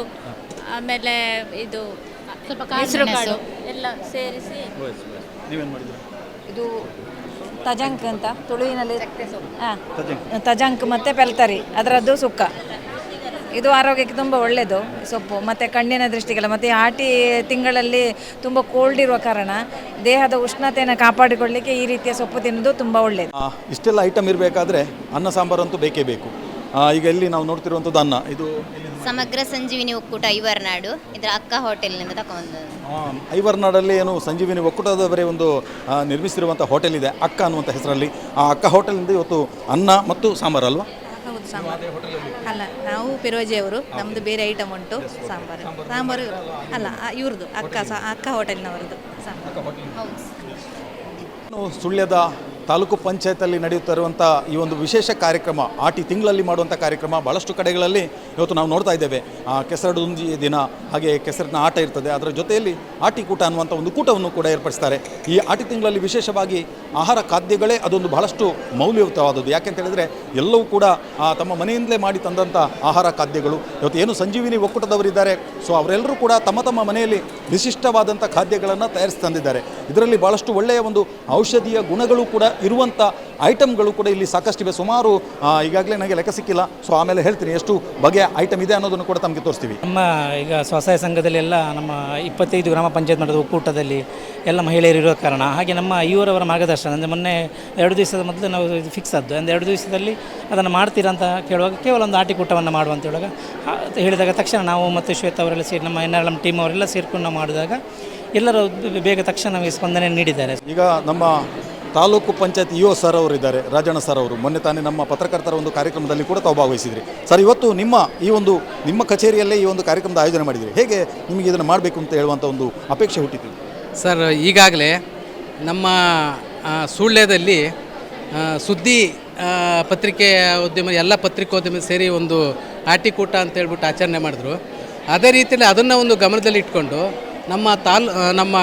ಆಮೇಲೆ ಇದು ಸ್ವಲ್ಪ ಕಾಳು ಎಲ್ಲ ಸೇರಿಸಿ. ನೀವೇನು ಮಾಡಿದ್ರಿ ಇದು ತಜಂಕ್ ಅಂತ ತುಳುವಿನಲ್ಲಿ ಹಾಂ. ತಜಂಕ್. ಮತ್ತೆ ಮತ್ತು ಪೆಲ್ತರಿ. ಅದರದ್ದು ಸುಕ್ಕ. ಇದು ಆರೋಗ್ಯಕ್ಕೆ ತುಂಬ ಒಳ್ಳೆಯದು ಸೊಪ್ಪು ಮತ್ತು ಕಣ್ಣಿನ ದೃಷ್ಟಿಗೆಲ್ಲ ಮತ್ತು ಆಟಿ ತಿಂಗಳಲ್ಲಿ ತುಂಬ ಕೋಲ್ಡ್ ಇರುವ ಕಾರಣ ದೇಹದ ಉಷ್ಣತೆಯನ್ನು ಕಾಪಾಡಿಕೊಳ್ಳಲಿಕ್ಕೆ ಈ ರೀತಿಯ ಸೊಪ್ಪು ತಿನ್ನೋದು ತುಂಬ ಒಳ್ಳೆಯದು ಆ, ಇಷ್ಟೆಲ್ಲ ಐಟಮ್ ಇರಬೇಕಾದ್ರೆ ಅನ್ನ ಸಾಂಬಾರಂತೂ ಬೇಕೇ ಬೇಕು. ಆ, ಈಗ ಇಲ್ಲಿ ನಾವು ನೋಡ್ತಿರುವಂಥದ್ದು ಅನ್ನ ಇದು ಸಮಗ್ರ ಸಂಜೀವಿನಿ ಒಕ್ಕೂಟ ಐವರ್ನಾಡು ಇದರ ಅಕ್ಕ ಹೋಟೆಲ್ನಿಂದ ತಗೊಂಡು ಆ, ಐವರ್ನಾಡಲ್ಲಿ ಏನು ಸಂಜೀವಿನಿ ಒಕ್ಕೂಟದವರೇ ಒಂದು ಆ, ನಿರ್ಮಿಸಿರುವಂಥ ಹೋಟೆಲ್ ಇದೆ ಅಕ್ಕ ಅನ್ನುವಂಥ ಹೆಸರಲ್ಲಿ. ಆ ಅಕ್ಕ ಹೋಟೆಲಿಂದ ಇವತ್ತು ಅನ್ನ ಮತ್ತು ಸಾಂಬಾರು ಅಲ್ವಾ? ಹೌದು ಸಾಂಬಾರು. ಅಲ್ಲ ನಾವು ಪೆರೋಜಿಯವರು ನಮ್ಮದು ಬೇರೆ ಐಟಮ್ ಉಂಟು ಸಾಂಬಾರು. ಸಾಂಬಾರು ಅಲ್ಲ ಇವ್ರದ್ದು ಅಕ್ಕ ಸಹ ಅಕ್ಕ ಹೋಟೆಲ್ನವರದ್ದು ಸಾಂಬಾರು. ಹೌದು. ಸುಳ್ಯದ ತಾಲೂಕು ಪಂಚಾಯತಲ್ಲಿ ನಡೆಯುತ್ತಿರುವಂಥ ಈ ಒಂದು ವಿಶೇಷ ಕಾರ್ಯಕ್ರಮ, ಆಟಿ ತಿಂಗಳಲ್ಲಿ ಮಾಡುವಂಥ ಕಾರ್ಯಕ್ರಮ ಭಾಳಷ್ಟು ಕಡೆಗಳಲ್ಲಿ ಇವತ್ತು ನಾವು ನೋಡ್ತಾ ಇದ್ದೇವೆ. ಕೆಸರಡುಂಜಿ ದಿನ, ಹಾಗೆ ಕೆಸರಿನ ಆಟ ಇರ್ತದೆ. ಅದರ ಜೊತೆಯಲ್ಲಿ ಆಟಿ ಕೂಟ ಅನ್ನುವಂಥ ಒಂದು ಕೂಟವನ್ನು ಕೂಡ ಏರ್ಪಡಿಸ್ತಾರೆ. ಈ ಆಟಿ ತಿಂಗಳಲ್ಲಿ ವಿಶೇಷವಾಗಿ ಆಹಾರ ಖಾದ್ಯಗಳೇ ಅದೊಂದು ಬಹಳಷ್ಟು ಮೌಲ್ಯಯುತವಾದದ್ದು. ಯಾಕೆಂತ ಹೇಳಿದರೆ, ಎಲ್ಲವೂ ಕೂಡ ತಮ್ಮ ಮನೆಯಿಂದಲೇ ಮಾಡಿ ತಂದಂಥ ಆಹಾರ ಖಾದ್ಯಗಳು. ಇವತ್ತು ಏನು ಸಂಜೀವಿನಿ ಒಕ್ಕೂಟದವರಿದ್ದಾರೆ, ಸೊ ಅವರೆಲ್ಲರೂ ಕೂಡ ತಮ್ಮ ತಮ್ಮ ಮನೆಯಲ್ಲಿ ವಿಶಿಷ್ಟವಾದಂಥ ಖಾದ್ಯಗಳನ್ನು ತಯಾರಿಸಿ ತಂದಿದ್ದಾರೆ. ಇದರಲ್ಲಿ ಭಾಳಷ್ಟು ಒಳ್ಳೆಯ ಒಂದು ಔಷಧೀಯ ಗುಣಗಳು ಕೂಡ ಇರುವಂಥ ಐಟಮ್ಗಳು ಕೂಡ ಇಲ್ಲಿ ಸಾಕಷ್ಟಿವೆ ಸುಮಾರು ಈಗಾಗಲೇ ನನಗೆ ಲೆಕ್ಕ ಸಿಕ್ಕಿಲ್ಲ. ಸೊ ಆಮೇಲೆ ಹೇಳ್ತೀನಿ ಎಷ್ಟು ಬಗೆಯ ಐಟಮ್ ಇದೆ ಅನ್ನೋದನ್ನು ಕೂಡ ತಮಗೆ ತೋರಿಸ್ತೀವಿ. ನಮ್ಮ ಈಗ ಸ್ವಸಹಾಯ ಸಂಘದಲ್ಲಿ ಎಲ್ಲ ನಮ್ಮ ಇಪ್ಪತ್ತೈದು ಗ್ರಾಮ ಪಂಚಾಯತ್ ಮಟ್ಟದ ಒಕ್ಕೂಟದಲ್ಲಿ ಎಲ್ಲ ಮಹಿಳೆಯರು ಇರೋ ಕಾರಣ ಹಾಗೆ ನಮ್ಮ ಇವರವರ ಮಾರ್ಗದರ್ಶನ ಅಂದರೆ ಮೊನ್ನೆ ಎರಡು ದಿವಸದ ಮೊದಲು ನಾವು ಇದು ಫಿಕ್ಸ್ ಆದ್ದು. ಅಂದರೆ ಎರಡು ದಿವಸದಲ್ಲಿ ಅದನ್ನು ಮಾಡ್ತೀರಾ ಅಂತ ಕೇಳುವಾಗ ಕೇವಲ ಒಂದು ಆಟಿಕೂಟವನ್ನು ಮಾಡುವಂತ ಹೇಳುವಾಗ ಹೇಳಿದಾಗ ತಕ್ಷಣ ನಾವು ಮತ್ತು ಶ್ವೇತ ಅವರೆಲ್ಲ ಸೇರಿ ನಮ್ಮ ಎನ್ ಆರ್ ಎಂ ಟೀಮ್ ಅವರೆಲ್ಲ ಸೇರಿಕೊಂಡು ನಾವು ಮಾಡಿದಾಗ ಎಲ್ಲರೂ ಬೇಗ ತಕ್ಷಣ ನಮಗೆ ಸ್ಪಂದನೆ ನೀಡಿದ್ದಾರೆ. ಈಗ ನಮ್ಮ ತಾಲೂಕು ಪಂಚಾಯತ್ ಇಒ ಸರ್ ಅವರು ಇದ್ದಾರೆ, ರಾಜಣ್ಣ ಸರ್ ಅವರು. ಮೊನ್ನೆ ತಾನೇ ನಮ್ಮ ಪತ್ರಕರ್ತರ ಒಂದು ಕಾರ್ಯಕ್ರಮದಲ್ಲಿ ಕೂಡ ತಾವು ಭಾಗವಹಿಸಿದ್ರಿ. ಸರ್, ಇವತ್ತು ನಿಮ್ಮ ಈ ಒಂದು, ನಿಮ್ಮ ಕಚೇರಿಯಲ್ಲೇ ಈ ಒಂದು ಕಾರ್ಯಕ್ರಮದ ಆಯೋಜನೆ ಮಾಡಿದ್ರಿ. ಹೇಗೆ ನಿಮಗೆ ಇದನ್ನು ಮಾಡಬೇಕು ಅಂತ ಹೇಳುವಂಥ ಒಂದು ಅಪೇಕ್ಷೆ ಹುಟ್ಟಿತು ಸರ್, ಈಗಾಗಲೇ ನಮ್ಮ ಸುಳ್ಳ್ಯದಲ್ಲಿ ಸುಳ್ಯದಲ್ಲಿ ಸುದ್ದಿ ಪತ್ರಿಕೆ ಉದ್ಯಮ, ಎಲ್ಲ ಪತ್ರಿಕೋದ್ಯಮ ಸೇರಿ ಒಂದು ಆಟಿಕೂಟ ಅಂತ ಹೇಳ್ಬಿಟ್ಟು ಆಚರಣೆ ಮಾಡಿದ್ರು. ಅದೇ ರೀತಿಯಲ್ಲಿ ಅದನ್ನು ಒಂದು ಗಮನದಲ್ಲಿ ಇಟ್ಕೊಂಡು ನಮ್ಮ ತಾಲ್ ನಮ್ಮ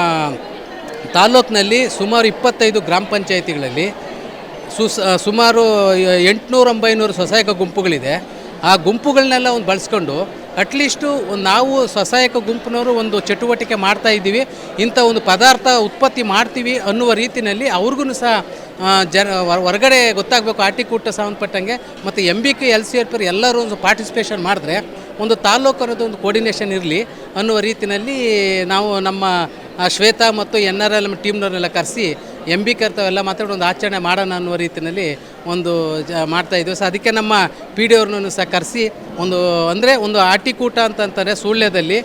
ತಾಲ್ಲೂಕಿನಲ್ಲಿ ಸುಮಾರು ಇಪ್ಪತ್ತೈದು ಗ್ರಾಮ ಪಂಚಾಯಿತಿಗಳಲ್ಲಿ ಸುಸ್ ಸುಮಾರು ಎಂಟುನೂರು ಒಂಬೈನೂರು ಸ್ವಸಹಾಯಕ ಗುಂಪುಗಳಿದೆ. ಆ ಗುಂಪುಗಳನ್ನೆಲ್ಲ ಒಂದು ಬಳಸ್ಕೊಂಡು ಅಟ್ಲೀಸ್ಟು ನಾವು ಸ್ವಸಹಾಯಕ ಗುಂಪಿನವರು ಒಂದು ಚಟುವಟಿಕೆ ಮಾಡ್ತಾ ಇದ್ದೀವಿ. ಇಂಥ ಒಂದು ಪದಾರ್ಥ ಉತ್ಪತ್ತಿ ಮಾಡ್ತೀವಿ ಅನ್ನುವ ರೀತಿಯಲ್ಲಿ ಅವ್ರಿಗೂ ಸಹ ಜನ ಹೊರ- ಹೊರಗಡೆ ಗೊತ್ತಾಗಬೇಕು, ಆಟಿಕೂಟ ಸಂಬಂಧಪಟ್ಟಂಗೆ, ಮತ್ತು M B K L C F ಎಲ್ಲರೂ ಒಂದು ಪಾರ್ಟಿಸಿಪೇಷನ್ ಮಾಡಿದ್ರೆ ಒಂದು ತಾಲ್ಲೂಕು ಅನ್ನೋದು ಒಂದು ಕೋರ್ಡಿನೇಷನ್ ಇರಲಿ ಅನ್ನುವ ರೀತಿಯಲ್ಲಿ ನಾವು ನಮ್ಮ ಶ್ವೇತಾ ಮತ್ತು ಎನ್ ಆರ್ ಎಲ್ ಟೀಮ್ನವರೆಲ್ಲ ಕರೆಸಿ ಎಂ ಬಿ ಕರ್ತವೆಲ್ಲ ಮಾತಾಡಿ ಒಂದು ಆಚರಣೆ ಮಾಡೋಣ ಅನ್ನುವ ರೀತಿಯಲ್ಲಿ ಒಂದು ಜ ಮಾಡ್ತಾ ಇದ್ದೀವಿ ಸೊ ಅದಕ್ಕೆ ನಮ್ಮ ಪಿ ಡಿ ಅವ್ರನ್ನೂ ಸಹ ಕರೆಸಿ ಒಂದು ಅಂದರೆ ಒಂದು ಆಟಿಕೂಟ ಅಂತಂತಾರೆ ಸುಳ್ಯದಲ್ಲಿ.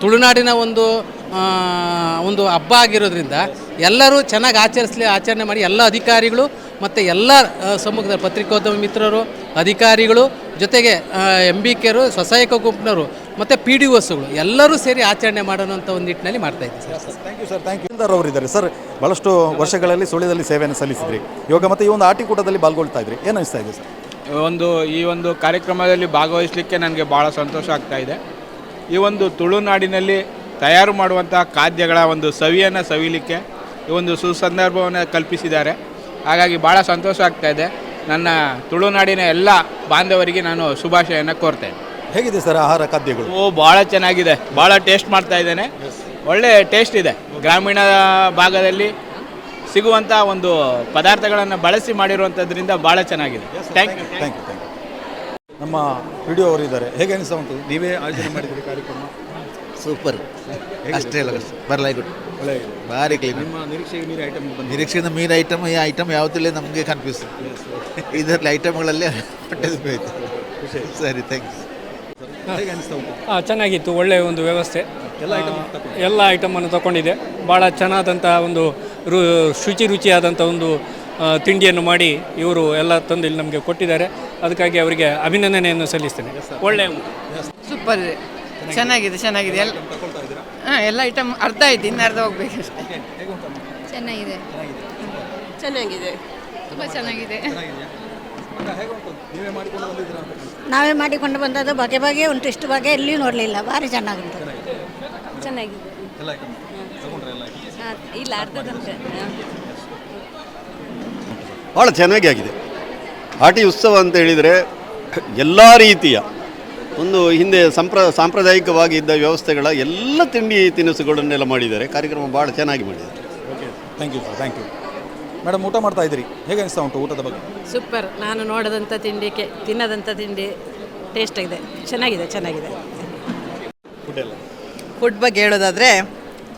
ತುಳುನಾಡಿನ ಒಂದು ಒಂದು ಹಬ್ಬ ಆಗಿರೋದ್ರಿಂದ ಎಲ್ಲರೂ ಚೆನ್ನಾಗಿ ಆಚರಿಸಲಿ, ಆಚರಣೆ ಮಾಡಿ ಎಲ್ಲ ಅಧಿಕಾರಿಗಳು ಮತ್ತು ಎಲ್ಲ ಸಮ್ಮುಖದ ಪತ್ರಿಕೋದ್ಯಮ ಮಿತ್ರರು, ಅಧಿಕಾರಿಗಳು ಜೊತೆಗೆ ಎಂ ಬಿ ಕೆರು ಸ್ವಸಹಾಯಕ ಗುಂಪಿನವರು ಮತ್ತು ಪಿ ಡಿ ಒಸ್ಗಳು ಎಲ್ಲರೂ ಸೇರಿ ಆಚರಣೆ ಮಾಡೋಣ ಒಂದು ನಿಟ್ಟಿನಲ್ಲಿ ಮಾಡ್ತಾ ಇದ್ದೀವಿ sir. Thank you sir thank you ಅವರು ಇದ್ದಾರೆ. ಸರ್ ಭಾಳಷ್ಟು ವರ್ಷಗಳಲ್ಲಿ ಸುಳ್ಯದಲ್ಲಿ ಸೇವೆಯನ್ನು ಸಲ್ಲಿಸಿದ್ರಿ. ಇವಾಗ ಮತ್ತು ಈ ಒಂದು ಆಟಿಕೂಟದಲ್ಲಿ ಪಾಲ್ಗೊಳ್ತಾ ಇದ್ರಿ. ಏನು ಅನಿಸ್ತಾ ಇದೆ ಸರ್ ಒಂದು ಈ ಒಂದು ಕಾರ್ಯಕ್ರಮದಲ್ಲಿ ಭಾಗವಹಿಸಲಿಕ್ಕೆ ನನಗೆ ಭಾಳ ಸಂತೋಷ ಆಗ್ತಾ ಇದೆ. ಈ ಒಂದು ತುಳುನಾಡಿನಲ್ಲಿ ತಯಾರು ಮಾಡುವಂಥ ಖಾದ್ಯಗಳ ಒಂದು ಸವಿಯನ್ನು ಸವಿಲಿಕ್ಕೆ ಈ ಒಂದು ಸುಸಂದರ್ಭವನ್ನು ಕಲ್ಪಿಸಿದ್ದಾರೆ. ಹಾಗಾಗಿ ಭಾಳ ಸಂತೋಷ ಆಗ್ತಾ ಇದೆ. ನನ್ನ ತುಳುನಾಡಿನ ಎಲ್ಲ ಬಾಂಧವರಿಗೆ ನಾನು ಶುಭಾಶಯನ ಕೋರ್ತೇನೆ ಹೇಗಿದೆ ಸರ್ ಆಹಾರ ಖಾದ್ಯಗಳು? ಓ ಭಾಳ ಚೆನ್ನಾಗಿದೆ. ಭಾಳ ಟೇಸ್ಟ್ ಮಾಡ್ತಾ ಇದ್ದೇನೆ. ಒಳ್ಳೆ ಟೇಸ್ಟ್ ಇದೆ. ಗ್ರಾಮೀಣ ಭಾಗದಲ್ಲಿ ಸಿಗುವಂಥ ಒಂದು ಪದಾರ್ಥಗಳನ್ನು ಬಳಸಿ ಮಾಡಿರುವಂಥದ್ರಿಂದ ಭಾಳ ಚೆನ್ನಾಗಿದೆ. Thank you thank you thank you ನಮ್ಮ ವಿಡಿಯೋ ಅವರು ಇದ್ದಾರೆ. ಹೇಗೆ ಅನಿಸ್ತಾ ಉಂಟು? ನೀವೇ ಆಯೋಜನೆ ಮಾಡಿದ್ರಿ ಕಾರ್ಯಕ್ರಮ? ಸೂಪರ್ ಅಷ್ಟೇ ಅಲ್ಲ ಬರಲಾಯ್ ಗುಡ್ ಭಾರಿ ಕ್ಲೀನ್ ನಿಮ್ಮ ನಿರೀಕ್ಷೆ ಮೀರ್ ಐಟಮ್ ನಿರೀಕ್ಷೆಯಿಂದ ಮೀನು ಐಟಮ್ ಈ ಐಟಮ್ ಯಾವುದಿಲ್ಲ ನಮಗೆ ಕನ್ಫ್ಯೂಸ್ ಇದರಲ್ಲಿ ಐಟಮ್ಗಳಲ್ಲಿ ತುಂಬೋಯ್ತು ಸರಿ ಥ್ಯಾಂಕ್ಸ್ ಹೇಗೆ ಅನಿಸ್ತಾ ಉಂಟು? ಆ, ಚೆನ್ನಾಗಿತ್ತು ಒಳ್ಳೆಯ ಒಂದು ವ್ಯವಸ್ಥೆ. ಎಲ್ಲ ಐಟಮ್ ಎಲ್ಲ ಐಟಮನ್ನು ತಗೊಂಡಿದೆ ಭಾಳ ಚೆನ್ನಾದಂಥ ಒಂದು ರು ಶುಚಿ ರುಚಿಯಾದಂಥ ಒಂದು ಆ, ತಿಂಡಿಯನ್ನು ಮಾಡಿ ಇವರು ಎಲ್ಲ ತಂದು ಇಲ್ಲಿ ನಮಗೆ ಕೊಟ್ಟಿದ್ದಾರೆ. ಅದಕ್ಕಾಗಿ ಅವರಿಗೆ ಅಭಿನಂದನೆಯನ್ನು ಸಲ್ಲಿಸ್ತೇನೆ. ಒಳ್ಳೆಯ ಸೂಪರ್ ಇದೆ. ಚೆನ್ನಾಗಿದೆ. ಚೆನ್ನಾಗಿದೆ ಎಲ್ಲ ಹಾಂ ಎಲ್ಲ ಐಟಮ್ ಅರ್ಧ ಆಯ್ತು ಇನ್ನು ಅರ್ಧ ಹೋಗ್ಬೇಕಷ್ಟೇ. ಚೆನ್ನಾಗಿದೆ. ಚೆನ್ನಾಗಿದೆ. ತುಂಬ ಚೆನ್ನಾಗಿದೆ. ನಾವೇ ಮಾಡಿಕೊಂಡು ಬಂದದ್ದು ಬಗೆ ಬಗೆ ಉಂಟು ಇಷ್ಟು ಬಗೆ ಎಲ್ಲಿ ನೋಡಲಿಲ್ಲ ಭಾರಿ ಚೆನ್ನಾಗುಂಟು ಚೆನ್ನಾಗಿದೆ. ಇಲ್ಲ ಅರ್ಧದಂತೆ ಭಾಳ ಚೆನ್ನಾಗಿ ಆಗಿದೆ. ಆಟಿ ಉತ್ಸವ ಅಂತ ಹೇಳಿದರೆ ಎಲ್ಲ ರೀತಿಯ ಒಂದು ಹಿಂದೆ ಸಂಪ್ರ ಸಾಂಪ್ರದಾಯಿಕವಾಗಿ ಇದ್ದ ವ್ಯವಸ್ಥೆಗಳ ಎಲ್ಲ ತಿಂಡಿ ತಿನಿಸುಗಳನ್ನೆಲ್ಲ ಮಾಡಿದ್ದಾರೆ. ಕಾರ್ಯಕ್ರಮ ಭಾಳ ಚೆನ್ನಾಗಿ ಮಾಡಿದ್ದಾರೆ. Okay thank you sir thank you madam ಊಟ ಮಾಡ್ತಾ ಇದ್ದೀರಿ. ಹೇಗೆ ಅನಿಸ್ತಾ ಉಂಟು ಊಟದ ಬಗ್ಗೆ? ಸೂಪರ್. ನಾನು ನೋಡದಂಥ ತಿಂಡಿ ತಿನ್ನದಂಥ ತಿಂಡಿ ಟೇಸ್ಟ್ ಆಗಿದೆ. ಚೆನ್ನಾಗಿದೆ ಚೆನ್ನಾಗಿದೆ. ಫುಡ್ ಎಲ್ಲ? ಫುಡ್ ಬಗ್ಗೆ ಹೇಳೋದಾದರೆ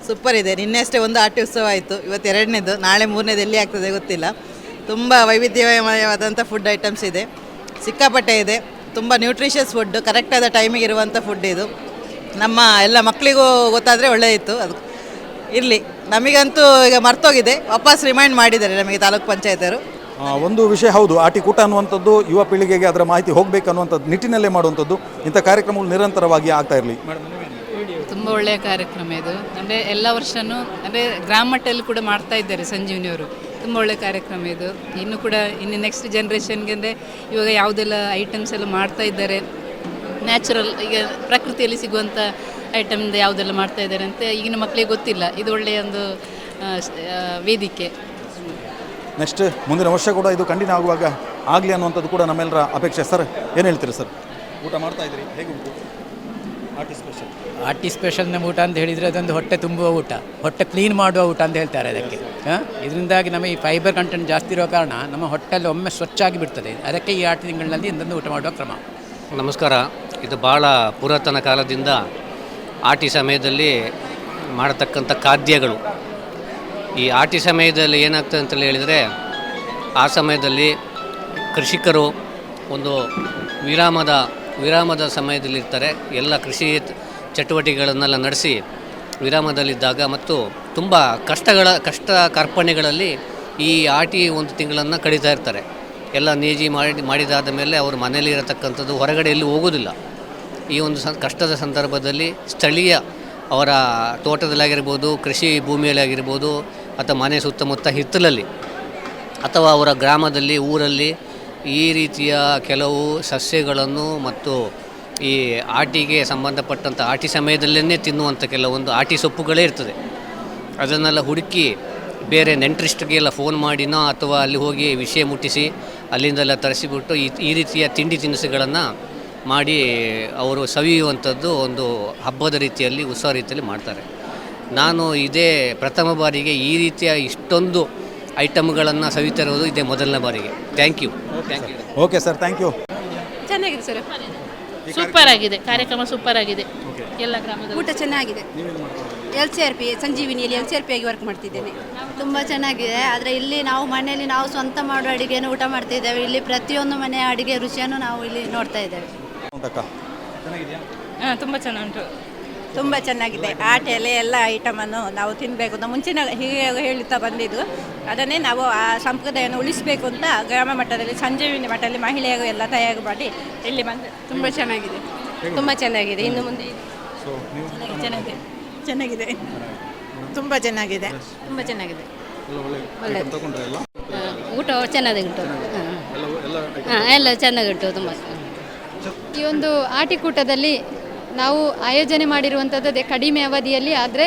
ಸೂಪರ್ ಇದೆ. ನಿನ್ನೆ ಅಷ್ಟೇ ಒಂದು ಆಟಿ ಉತ್ಸವ ಆಯಿತು. ಇವತ್ತು ಎರಡನೇದು. ನಾಳೆ ಮೂರನೇದು ಎಲ್ಲಿ ಆಗ್ತದೆ ಗೊತ್ತಿಲ್ಲ. ತುಂಬ ವೈವಿಧ್ಯಮಯವಾದಂಥ ಫುಡ್ ಐಟಮ್ಸ್ ಇದೆ. ಸಿಕ್ಕಾಪಟ್ಟೆ ಇದೆ. ತುಂಬ ನ್ಯೂಟ್ರಿಷಿಯಸ್ ಫುಡ್ ಕರೆಕ್ಟಾದ ಟೈಮಿಗೆ ಇರುವಂಥ ಫುಡ್ ಇದು. ನಮ್ಮ ಎಲ್ಲ ಮಕ್ಕಳಿಗೂ ಗೊತ್ತಾದರೆ ಒಳ್ಳೆಯಿತ್ತು ಅದು ಇರಲಿ. ನಮಗಂತೂ ಈಗ ಮರ್ತೋಗಿದೆ. ವಾಪಸ್ ರಿಮೈಂಡ್ ಮಾಡಿದ್ದಾರೆ ನಮಗೆ ತಾಲೂಕ್ ಪಂಚಾಯತರು ಆ, ಒಂದು ವಿಷಯ ಹೌದು ಆಟಿಕೂಟ ಅನ್ನುವಂಥದ್ದು ಯುವ ಪೀಳಿಗೆಗೆ ಅದರ ಮಾಹಿತಿ ಹೋಗಬೇಕು ಅನ್ನುವಂಥದ್ದು ನಿಟ್ಟಿನಲ್ಲೇ ಮಾಡುವಂಥದ್ದು ಇಂಥ ಕಾರ್ಯಕ್ರಮಗಳು ನಿರಂತರವಾಗಿ ಆಗ್ತಾ ಇರಲಿ. ತುಂಬ ಒಳ್ಳೆಯ ಕಾರ್ಯಕ್ರಮ ಇದು. ಅಂದರೆ ಎಲ್ಲ ವರ್ಷವೂ ಅಂದರೆ ಗ್ರಾಮ ಮಟ್ಟದಲ್ಲಿ ಕೂಡ ಮಾಡ್ತಾ ಇದ್ದಾರೆ ಸಂಜೀವಿನಿಯವರು. ತುಂಬ ಒಳ್ಳೆಯ ಕಾರ್ಯಕ್ರಮ ಇದು. ಇನ್ನು ಕೂಡ ಇನ್ನು ನೆಕ್ಸ್ಟ್ ಜನ್ರೇಷನ್ಗೆ ಅಂದರೆ ಇವಾಗ ಯಾವುದೆಲ್ಲ ಐಟಮ್ಸ್ ಎಲ್ಲ ಮಾಡ್ತಾ ಇದ್ದಾರೆ. ನ್ಯಾಚುರಲ್ ಈಗ ಪ್ರಕೃತಿಯಲ್ಲಿ ಸಿಗುವಂಥ ಐಟಮ್ದು ಯಾವುದೆಲ್ಲ ಮಾಡ್ತಾ ಇದ್ದಾರೆ ಅಂತ ಈಗಿನ ಮಕ್ಕಳಿಗೆ ಗೊತ್ತಿಲ್ಲ. ಇದು ಒಳ್ಳೆಯ ಒಂದು ವೇದಿಕೆ. ನೆಕ್ಸ್ಟ್ ಮುಂದಿನ ವರ್ಷ ಕೂಡ ಇದು ಕಂಟಿನ್ಯೂ ಆಗುವಾಗ ಆಗಲಿ ಅನ್ನುವಂಥದ್ದು ಕೂಡ ನಮ್ಮೆಲ್ಲರ ಅಪೇಕ್ಷೆ. ಸರ್ ಏನು ಹೇಳ್ತೀರಿ ಸರ್ ಊಟ ಮಾಡ್ತಾ ಇದ್ರಿ. ಹೇಗೆ ಉಂಟು? ಆಟಿ ಸ್ಪೆಷಲ್ ಆಟಿ ಸ್ಪೆಷಲ್ ನಮ್ಮ ಊಟ ಅಂತ ಹೇಳಿದರೆ ಅದೊಂದು ಹೊಟ್ಟೆ ತುಂಬುವ ಊಟ. ಹೊಟ್ಟೆ ಕ್ಲೀನ್ ಮಾಡುವ ಊಟ ಅಂತ ಹೇಳ್ತಾರೆ ಅದಕ್ಕೆ. ಹಾಂ? ಇದರಿಂದಾಗಿ ನಮಗೆ ಈ ಫೈಬರ್ ಕಂಟೆಂಟ್ ಜಾಸ್ತಿ ಇರೋ ಕಾರಣ ನಮ್ಮ ಹೊಟ್ಟೆಲ್ಲಿ ಒಮ್ಮೆ ಸ್ವಚ್ಛಾಗಿ ಬಿಡ್ತದೆ. ಅದಕ್ಕೆ ಈ ಆಟಿ ತಿಂಗಳಲ್ಲಿ ಇಂದೊಂದು ಊಟ ಮಾಡುವ ಕ್ರಮ. ನಮಸ್ಕಾರ. ಇದು ಭಾಳ ಪುರಾತನ ಕಾಲದಿಂದ ಆಟಿ ಸಮಯದಲ್ಲಿ ಮಾಡತಕ್ಕಂಥ ಖಾದ್ಯಗಳು. ಈ ಆಟಿ ಸಮಯದಲ್ಲಿ ಏನಾಗ್ತದೆ ಅಂತ ಹೇಳಿದರೆ, ಆ ಸಮಯದಲ್ಲಿ ಕೃಷಿಕರು ಒಂದು ವಿರಾಮದ ವಿರಾಮದ ಸಮಯದಲ್ಲಿರ್ತಾರೆ. ಎಲ್ಲ ಕೃಷಿ ಚಟುವಟಿಕೆಗಳನ್ನೆಲ್ಲ ನಡೆಸಿ ವಿರಾಮದಲ್ಲಿದ್ದಾಗ ಮತ್ತು ತುಂಬ ಕಷ್ಟಗಳ, ಕಷ್ಟ ಕಾರ್ಪಣ್ಯಗಳಲ್ಲಿ ಈ ಆಟಿ ಒಂದು ತಿಂಗಳನ್ನು ಕಳೀತಾ ಇರ್ತಾರೆ. ಎಲ್ಲ ನೇಜಿ ಮಾಡಿ, ಮಾಡಿದಾದ ಮೇಲೆ ಅವರು ಮನೆಯಲ್ಲಿ ಇರತಕ್ಕಂಥದ್ದು ಹೊರಗಡೆ ಎಲ್ಲೂ ಹೋಗೋದಿಲ್ಲ ಈ ಒಂದು ಕಷ್ಟದ ಸಂದರ್ಭದಲ್ಲಿ ಸ್ಥಳೀಯ ಅವರ ತೋಟದಲ್ಲಾಗಿರ್ಬೋದು, ಕೃಷಿ ಭೂಮಿಯಲ್ಲಾಗಿರ್ಬೋದು, ಅಥವಾ ಮನೆ ಸುತ್ತಮುತ್ತ ಹಿತ್ತಲಲ್ಲಿ, ಅಥವಾ ಅವರ ಗ್ರಾಮದಲ್ಲಿ, ಊರಲ್ಲಿ ಈ ರೀತಿಯ ಕೆಲವು ಸಸ್ಯಗಳನ್ನು ಮತ್ತು ಈ ಆಟಿಗೆ ಸಂಬಂಧಪಟ್ಟಂಥ ಆಟಿ ಸಮಯದಲ್ಲೇ ತಿನ್ನುವಂಥ ಕೆಲವೊಂದು ಆಟಿ ಸೊಪ್ಪುಗಳೇ ಇರ್ತದೆ. ಅದನ್ನೆಲ್ಲ ಹುಡುಕಿ ಬೇರೆ ನೆಂಟರಿಷ್ಟಿಗೆಲ್ಲ ಫೋನ್ ಮಾಡಿನೋ ಅಥವಾ ಅಲ್ಲಿ ಹೋಗಿ ವಿಷಯ ಮುಟ್ಟಿಸಿ ಅಲ್ಲಿಂದೆಲ್ಲ ತರಿಸಿಬಿಟ್ಟು ಈ ಈ ರೀತಿಯ ತಿಂಡಿ ತಿನಿಸುಗಳನ್ನು ಮಾಡಿ ಅವರು ಸವಿಯುವಂಥದ್ದು ಒಂದು ಹಬ್ಬದ ರೀತಿಯಲ್ಲಿ ಉತ್ಸವ ರೀತಿಯಲ್ಲಿ ಮಾಡ್ತಾರೆ. ನಾನು ಇದೇ ಪ್ರಥಮ ಬಾರಿಗೆ ಈ ರೀತಿಯ ಇಷ್ಟೊಂದು ಐಟಮ್ಗಳನ್ನು ಸವಿತಿರೋದು ಇದೇ ಮೊದಲನೇ ಬಾರಿಗೆ. Thank you thank you okay sir thank you ಚೆನ್ನಾಗಿದೆ ಸರ್. ಸೂಪರ್ ಆಗಿದೆ ಕಾರ್ಯಕ್ರಮ ಸೂಪರ್ ಆಗಿದೆ ಎಲ್ಲ ಗ್ರಾಮದ ಊಟ ಚೆನ್ನಾಗಿದೆ. ಎಲ್ ಸಿ ಆರ್ ಪಿ ಸಂಜೀವಿನಿಯಲ್ಲಿ ಎಲ್ ಸಿ ಆರ್ ಪಿ ಆಗಿ ವರ್ಕ್ ಮಾಡ್ತಿದ್ದೇನೆ. ತುಂಬ ಚೆನ್ನಾಗಿದೆ. ಆದರೆ ಇಲ್ಲಿ ನಾವು ಮನೆಯಲ್ಲಿ ನಾವು ಸ್ವಂತ ಮಾಡೋ ಅಡುಗೆಯನ್ನು ಊಟ ಮಾಡ್ತಿದ್ದೇವೆ ಇಲ್ಲಿ ಪ್ರತಿಯೊಂದು ಮನೆಯ ಅಡುಗೆ ರುಚಿಯನ್ನು ನಾವು ಇಲ್ಲಿ ನೋಡ್ತಾ ಇದ್ದೇವೆ. ಉಂಟಕ್ಕ ಚೆನ್ನಾಗಿದೆಯಾ? ಹಾಂ ತುಂಬ ಚೆನ್ನಾಗಿ ತುಂಬ ಚೆನ್ನಾಗಿದೆ. ಆಟೆಯಲ್ಲಿ ಎಲ್ಲ ಐಟಮನ್ನು ನಾವು ತಿನ್ನಬೇಕು ಅಂತ ಮುಂಚಿನ ಹೀಗೆ ಹೇಳುತ್ತಾ ಬಂದಿದ್ದು. ಅದನ್ನೇ ನಾವು ಆ ಸಂಪ್ರದಾಯವನ್ನು ಉಳಿಸಬೇಕು ಅಂತ ಗ್ರಾಮ ಮಟ್ಟದಲ್ಲಿ ಸಂಜೀವಿನಿ ಮಟ್ಟದಲ್ಲಿ ಮಹಿಳೆಯರು ಎಲ್ಲ ತಯಾರು ಮಾಡಿ ಇಲ್ಲಿ ಬಂದು ತುಂಬ ಚೆನ್ನಾಗಿದೆ. ತುಂಬ ಚೆನ್ನಾಗಿದೆ. ಇನ್ನು ಮುಂದೆ ಸೊ ನೀವು ಚೆನ್ನಾಗಿದೆ. ಚೆನ್ನಾಗಿದೆ. ತುಂಬ ಚೆನ್ನಾಗಿದೆ. ತುಂಬ ಚೆನ್ನಾಗಿದೆ. ಊಟ ಚೆನ್ನಾಗಿ ಉಂಟು ಹಾಂ. ಎಲ್ಲ ಚೆನ್ನಾಗಿ ಉಂಟು ತುಂಬ. ಈ ಒಂದು ಆಟಿಕೂಟದಲ್ಲಿ ನಾವು ಆಯೋಜನೆ ಮಾಡಿರುವಂಥದ್ದು ಕಡಿಮೆ ಅವಧಿಯಲ್ಲಿ, ಆದರೆ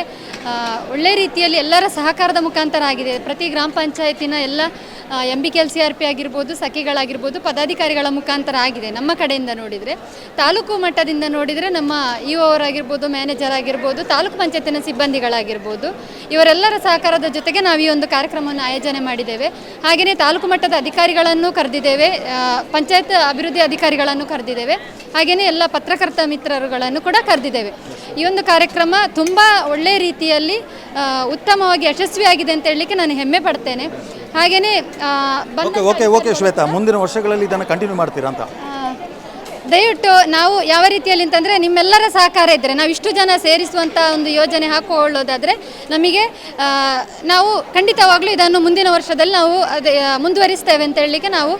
ಒಳ್ಳೆ ರೀತಿಯಲ್ಲಿ ಎಲ್ಲರ ಸಹಕಾರದ ಮುಖಾಂತರ ಆಗಿದೆ. ಪ್ರತಿ ಗ್ರಾಮ ಪಂಚಾಯತಿನ ಎಲ್ಲ M B K L C R P ಆಗಿರ್ಬೋದು, ಸಖಿಗಳಾಗಿರ್ಬೋದು, ಪದಾಧಿಕಾರಿಗಳ ಮುಖಾಂತರ ಆಗಿದೆ ನಮ್ಮ ಕಡೆಯಿಂದ ನೋಡಿದರೆ. ತಾಲೂಕು ಮಟ್ಟದಿಂದ ನೋಡಿದರೆ ನಮ್ಮ ಇ ಅವರಾಗಿರ್ಬೋದು ಮ್ಯಾನೇಜರ್ ಆಗಿರ್ಬೋದು, ತಾಲೂಕು ಪಂಚಾಯತಿನ ಸಿಬ್ಬಂದಿಗಳಾಗಿರ್ಬೋದು, ಇವರೆಲ್ಲರ ಸಹಕಾರದ ಜೊತೆಗೆ ನಾವು ಈ ಒಂದು ಕಾರ್ಯಕ್ರಮವನ್ನು ಆಯೋಜನೆ ಮಾಡಿದ್ದೇವೆ. ಹಾಗೆಯೇ ತಾಲೂಕು ಮಟ್ಟದ ಅಧಿಕಾರಿಗಳನ್ನು ಕರೆದಿದ್ದೇವೆ ಪಂಚಾಯತ್ ಅಭಿವೃದ್ಧಿ ಅಧಿಕಾರಿಗಳನ್ನು ಕರೆದಿದ್ದೇವೆ, ಹಾಗೆಯೇ ಎಲ್ಲ ಪತ್ರಕರ್ತ ಮಿತ್ರರುಗಳನ್ನು ಕೂಡ ಕರೆದಿದ್ದೇವೆ. ಈ ಒಂದು ಕಾರ್ಯಕ್ರಮ ತುಂಬ ಒಳ್ಳೆಯ ರೀತಿಯಲ್ಲಿ ಉತ್ತಮವಾಗಿ ಯಶಸ್ವಿಯಾಗಿದೆ ಅಂತ ಹೇಳಲಿಕ್ಕೆ ನಾನು ಹೆಮ್ಮೆ ಪಡ್ತೇನೆ. ಹಾಗೆಯೇ ಓಕೆ ಓಕೆ ಓಕೆ ಶ್ವೇತಾ ಮುಂದಿನ ವರ್ಷಗಳಲ್ಲಿ ಇದನ್ನು ಕಂಟಿನ್ಯೂ ಮಾಡ್ತೀರಾ ಅಂತ? ದಯವಿಟ್ಟು ನಾವು ಯಾವ ರೀತಿಯಲ್ಲಿ ಅಂತಂದರೆ ನಿಮ್ಮೆಲ್ಲರ ಸಹಕಾರ ಇದ್ದರೆ ನಾವು ಇಷ್ಟು ಜನ ಸೇರಿಸುವಂಥ ಒಂದು ಯೋಜನೆ ಹಾಕೊಳ್ಳೋದಾದರೆ ನಮಗೆ ನಾವು ಖಂಡಿತವಾಗ್ಲೂ ಇದನ್ನು ಮುಂದಿನ ವರ್ಷದಲ್ಲಿ ನಾವು ಅದೇ ಮುಂದುವರಿಸ್ತೇವೆ ಅಂತ ಹೇಳಲಿಕ್ಕೆ ನಾವು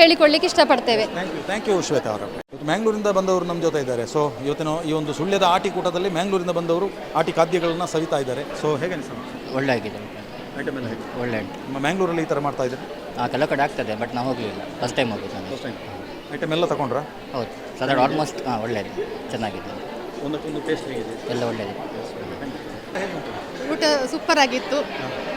ಹೇಳಿಕೊಳ್ಳಿಕ್ಕೆ ಇಷ್ಟಪಡ್ತೇವೆ. Thank you thank you Shweta ಅವರು. ಮ್ಯಾಂಗ್ಳೂರಿಂದ ಬಂದವರು ನಮ್ಮ ಜೊತೆ ಇದ್ದಾರೆ. ಸೊ ಇವತ್ತಿನ ಈ ಒಂದು ಸುಳ್ಯದ ಆಟಿ ಕೂಟದಲ್ಲಿ ಮ್ಯಾಂಗ್ಳೂರಿಂದ ಬಂದವರು ಆಟಿ ಖಾದ್ಯಗಳನ್ನು ಸವಿತಾ ಇದ್ದಾರೆ. ಸೊ ಹೇಗೆ ಸರ್ ಒಳ್ಳೆ ಆಗಿದೆ. ಐಟಮ್ ಎಲ್ಲ ಹೇಗೆ? ಒಳ್ಳೆ ಉಂಟು. ನಮ್ಮ ಮ್ಯಾಂಗ್ಳೂರಲ್ಲಿ ಈ ಥರ ಮಾಡ್ತಾ ಇದ್ದಾರೆ? ಆ ಕೆಲವು ಕಡೆ ಆಗ್ತದೆ ಬಟ್ ನಾವು ಹೋಗಲಿಲ್ಲ. ಫಸ್ಟ್ ಟೈಮ್ ಹೋಗಿದ್ದು ನಾನು. ಫಸ್ಟ್ ಟೈಮ್ ಐಟಮ್ ಎಲ್ಲ ತಗೊಂಡ್ರ? ಹೌದು. ಸದಾ ಆಲ್ಮೋಸ್ಟ್ ಹಾಂ ಒಳ್ಳೆಯದು ಚೆನ್ನಾಗಿದೆ. ಒಂದಕ್ಕೊಂದು ಟೇಸ್ಟ್ ಹೇಗಿದೆ? ಎಲ್ಲ ಒಳ್ಳೆಯದು ಊಟ ಸೂಪರ್ ಆಗಿತ್ತು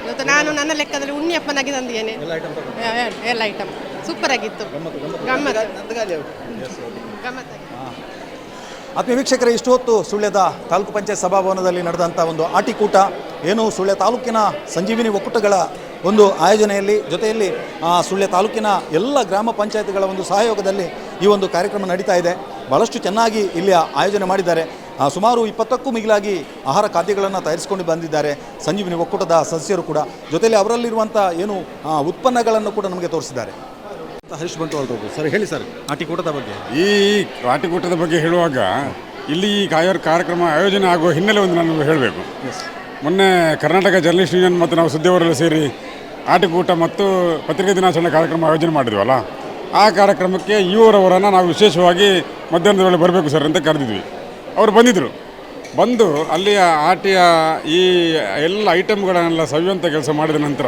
ಇವತ್ತು ನಾನು ನನ್ನ ಲೆಕ್ಕದಲ್ಲಿ ಉಣ್ಣಿಯಪ್ಪನಾಗಿ ತಂದಿದ್ದೇನೆ. ಎಲ್ಲ ಐಟಮ್ ತಗೊಂಡು ಎಲ್ಲ ಐಟಮ್ ಸೂಪರ್ ಆಗಿತ್ತು ಗಮ್ಮತ್ತು ಗಮ್ಮತ್ತು. ಆತ್ಮೀಯ ವೀಕ್ಷಕರೇ, ಇಷ್ಟು ಹೊತ್ತು ಸುಳ್ಯದ ತಾಲೂಕು ಪಂಚಾಯತ್ ಸಭಾಭವನದಲ್ಲಿ ನಡೆದಂಥ ಒಂದು ಆಟಿಕೂಟ, ಏನು ಸುಳ್ಯ ತಾಲೂಕಿನ ಸಂಜೀವಿನಿ ಒಕ್ಕೂಟಗಳ ಒಂದು ಆಯೋಜನೆಯಲ್ಲಿ, ಜೊತೆಯಲ್ಲಿ ಸುಳ್ಯ ತಾಲೂಕಿನ ಎಲ್ಲ ಗ್ರಾಮ ಪಂಚಾಯತ್ಗಳ ಒಂದು ಸಹಯೋಗದಲ್ಲಿ ಈ ಒಂದು ಕಾರ್ಯಕ್ರಮ ನಡೀತಾ ಇದೆ. ಭಾಳಷ್ಟು ಚೆನ್ನಾಗಿ ಇಲ್ಲಿ ಆಯೋಜನೆ ಮಾಡಿದ್ದಾರೆ. ಸುಮಾರು ಇಪ್ಪತ್ತಕ್ಕೂ ಮಿಗಿಲಾಗಿ ಆಹಾರ ಖಾದ್ಯಗಳನ್ನು ತಯಾರಿಸಿಕೊಂಡು ಬಂದಿದ್ದಾರೆ ಸಂಜೀವಿನಿ ಒಕ್ಕೂಟದ ಸದಸ್ಯರು ಕೂಡ. ಜೊತೆಯಲ್ಲಿ ಅವರಲ್ಲಿರುವಂಥ ಏನು ಉತ್ಪನ್ನಗಳನ್ನು ಕೂಡ ನಮಗೆ ತೋರಿಸಿದ್ದಾರೆ. ಹರೀಶ್ ಬಂಟ್ವಾಳ್ ಸರ್ ಹೇಳಿ ಸರ್ ಆಟಿಕೂಟದ ಬಗ್ಗೆ. ಈ ರಾಟಿಕೂಟದ ಬಗ್ಗೆ ಹೇಳುವಾಗ ಇಲ್ಲಿ ಈ ಕಾಯರ್ ಕಾರ್ಯಕ್ರಮ ಆಯೋಜನೆ ಆಗುವ ಹಿನ್ನೆಲೆ ಒಂದು ನಾನು ಹೇಳಬೇಕು. ಮೊನ್ನೆ ಕರ್ನಾಟಕ ಜರ್ನಲಿಸ್ಟ್ ಯೂನಿಯನ್ ಮತ್ತು ನಾವು ಸುದ್ದಿಯವರೆಲ್ಲ ಸೇರಿ ಆಟಿಕೂಟ ಮತ್ತು ಪತ್ರಿಕೆ ದಿನಾಚರಣೆ ಕಾರ್ಯಕ್ರಮ ಆಯೋಜನೆ ಮಾಡಿದ್ವಲ್ಲ ಆ ಕಾರ್ಯಕ್ರಮಕ್ಕೆ ಇವರವರನ್ನು ನಾವು ವಿಶೇಷವಾಗಿ ಮಧ್ಯಾಹ್ನದ ವೇಳೆ ಬರಬೇಕು ಸರ್ ಅಂತ ಕರೆದಿದ್ವಿ. ಅವರು ಬಂದಿದ್ದರು ಬಂದು ಅಲ್ಲಿಯ ಆಟಿಯ ಈ ಎಲ್ಲ ಐಟಮ್ಗಳನ್ನೆಲ್ಲ ಸವಿಯುವಂಥ ಕೆಲಸ ಮಾಡಿದ ನಂತರ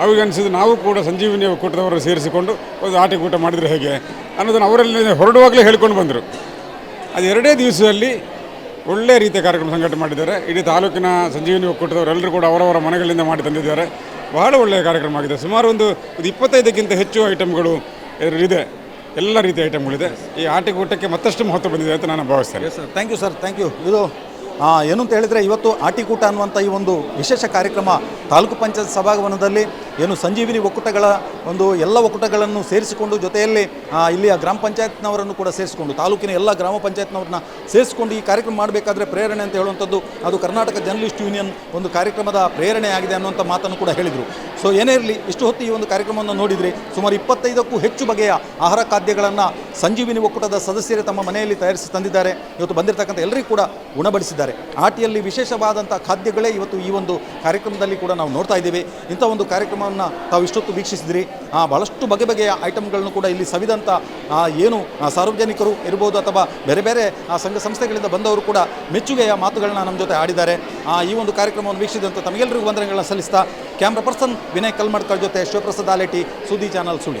ಅವ್ರಿಗೆ ನಾವು ಕೂಡ ಸಂಜೀವಿನಿ ಒಕ್ಕೂಟದವರು ಸೇರಿಸಿಕೊಂಡು ಒಂದು ಆಟಿಕೂಟ ಮಾಡಿದರೆ ಹೇಗೆ ಅನ್ನೋದನ್ನು ಅವರಲ್ಲಿ ಹೊರಡುವಾಗಲೇ ಹೇಳ್ಕೊಂಡು ಬಂದರು. ಅದು ಎರಡೇ ದಿವಸದಲ್ಲಿ ಒಳ್ಳೆ ರೀತಿಯ ಕಾರ್ಯಕ್ರಮ ಸಂಘಟನೆ ಮಾಡಿದ್ದಾರೆ. ಇಡೀ ತಾಲೂಕಿನ ಸಂಜೀವಿನಿ ಒಕ್ಕೂಟದವರೆಲ್ಲರೂ ಕೂಡ ಅವರವರ ಮನೆಗಳಿಂದ ಮಾಡಿ ತಂದಿದ್ದಾರೆ. ಬಹಳ ಒಳ್ಳೆಯ ಕಾರ್ಯಕ್ರಮ ಆಗಿದೆ. ಸುಮಾರು ಒಂದು ಒಂದು ಇಪ್ಪತ್ತೈದಕ್ಕಿಂತ ಹೆಚ್ಚು ಐಟಮ್ಗಳು ಇದೆ. ಎಲ್ಲ ರೀತಿಯ ಐಟಮ್ಗಳಿದೆ ಈ ಆಟಿಕೂಟಕ್ಕೆ ಮತ್ತಷ್ಟು ಮಹತ್ವ ಬಂದಿದೆ ಅಂತ ನಾನು ಭಾವಿಸ್ತೇನೆ. Sir thank you sir thank you ಇದು ಏನು ಅಂತ ಹೇಳಿದರೆ ಇವತ್ತು ಆಟಿಕೂಟ ಅನ್ನುವಂಥ ಈ ಒಂದು ವಿಶೇಷ ಕಾರ್ಯಕ್ರಮ ತಾಲೂಕು ಪಂಚಾಯತ್ ಸಭಾಭವನದಲ್ಲಿ ಏನು ಸಂಜೀವಿನಿ ಒಕ್ಕೂಟಗಳ ಒಂದು ಎಲ್ಲ ಒಕ್ಕೂಟಗಳನ್ನು ಸೇರಿಸಿಕೊಂಡು ಜೊತೆಯಲ್ಲಿ ಇಲ್ಲಿಯ ಗ್ರಾಮ ಪಂಚಾಯತ್ನವರನ್ನು ಕೂಡ ಸೇರಿಸಿಕೊಂಡು, ತಾಲೂಕಿನ ಎಲ್ಲ ಗ್ರಾಮ ಪಂಚಾಯತ್ನವ್ರನ್ನ ಸೇರಿಸಿಕೊಂಡು ಈ ಕಾರ್ಯಕ್ರಮ ಮಾಡಬೇಕಾದ್ರೆ ಪ್ರೇರಣೆ ಅಂತ ಹೇಳುವಂಥದ್ದು ಅದು ಕರ್ನಾಟಕ ಜರ್ನಲಿಸ್ಟ್ ಯೂನಿಯನ್ ಒಂದು ಕಾರ್ಯಕ್ರಮದ ಪ್ರೇರಣೆ ಆಗಿದೆ ಅನ್ನುವಂಥ ಮಾತನ್ನು ಕೂಡ ಹೇಳಿದರು. ಸೊ, ಏನೇ ಇರಲಿ, ಇಷ್ಟು ಹೊತ್ತು ಈ ಒಂದು ಕಾರ್ಯಕ್ರಮವನ್ನು ನೋಡಿದರೆ, ಸುಮಾರು ಇಪ್ಪತ್ತೈದಕ್ಕೂ ಹೆಚ್ಚು ಬಗೆಯ ಆಹಾರ ಖಾದ್ಯಗಳನ್ನು ಸಂಜೀವಿನಿ ಒಕ್ಕೂಟದ ಸದಸ್ಯರೇ ತಮ್ಮ ಮನೆಯಲ್ಲಿ ತಯಾರಿಸಿ ತಂದಿದ್ದಾರೆ. ಇವತ್ತು ಬಂದಿರತಕ್ಕಂಥ ಎಲ್ಲರಿಗೂ ಕೂಡ ಉಣಬಡಿಸಿದ್ದಾರೆ ಆಟಿಯಲ್ಲಿ ವಿಶೇಷವಾದಂಥ ಖಾದ್ಯಗಳೇ ಇವತ್ತು ಈ ಒಂದು ಕಾರ್ಯಕ್ರಮದಲ್ಲಿ ಕೂಡ ನಾವು ನೋಡ್ತಾ ಇದ್ದೀವಿ. ಇಂಥ ಒಂದು ಕಾರ್ಯಕ್ರಮವನ್ನು ತಾವು ಇಷ್ಟೊತ್ತು ವೀಕ್ಷಿಸಿದ್ರಿ. ಆ, ಬಹಳಷ್ಟು ಬಗೆ ಬಗೆಯ ಐಟಮ್ಗಳನ್ನು ಕೂಡ ಇಲ್ಲಿ ಸವಿದಂಥ ಏನು ಸಾರ್ವಜನಿಕರು ಇರ್ಬೋದು ಅಥವಾ ಬೇರೆ ಬೇರೆ ಸಂಘ ಸಂಸ್ಥೆಗಳಿಂದ ಬಂದವರು ಕೂಡ ಮೆಚ್ಚುಗೆಯ ಮಾತುಗಳನ್ನ ನಮ್ಮ ಜೊತೆ ಆಡಿದ್ದಾರೆ. ಈ ಒಂದು ಕಾರ್ಯಕ್ರಮವನ್ನು ವೀಕ್ಷಿಸಿದಂಥ ತಮಗೆಲ್ಲರಿಗೂ ವಂದನೆಗಳನ್ನ ಸಲ್ಲಿಸ್ತಾ ಕ್ಯಾಮ್ರಾ ಪರ್ಸನ್ ವಿನಯ್ ಕಲ್ಮಡ್ಕರ್ ಜೊತೆ Shivaprasad Aleti Suddi channel Sullia.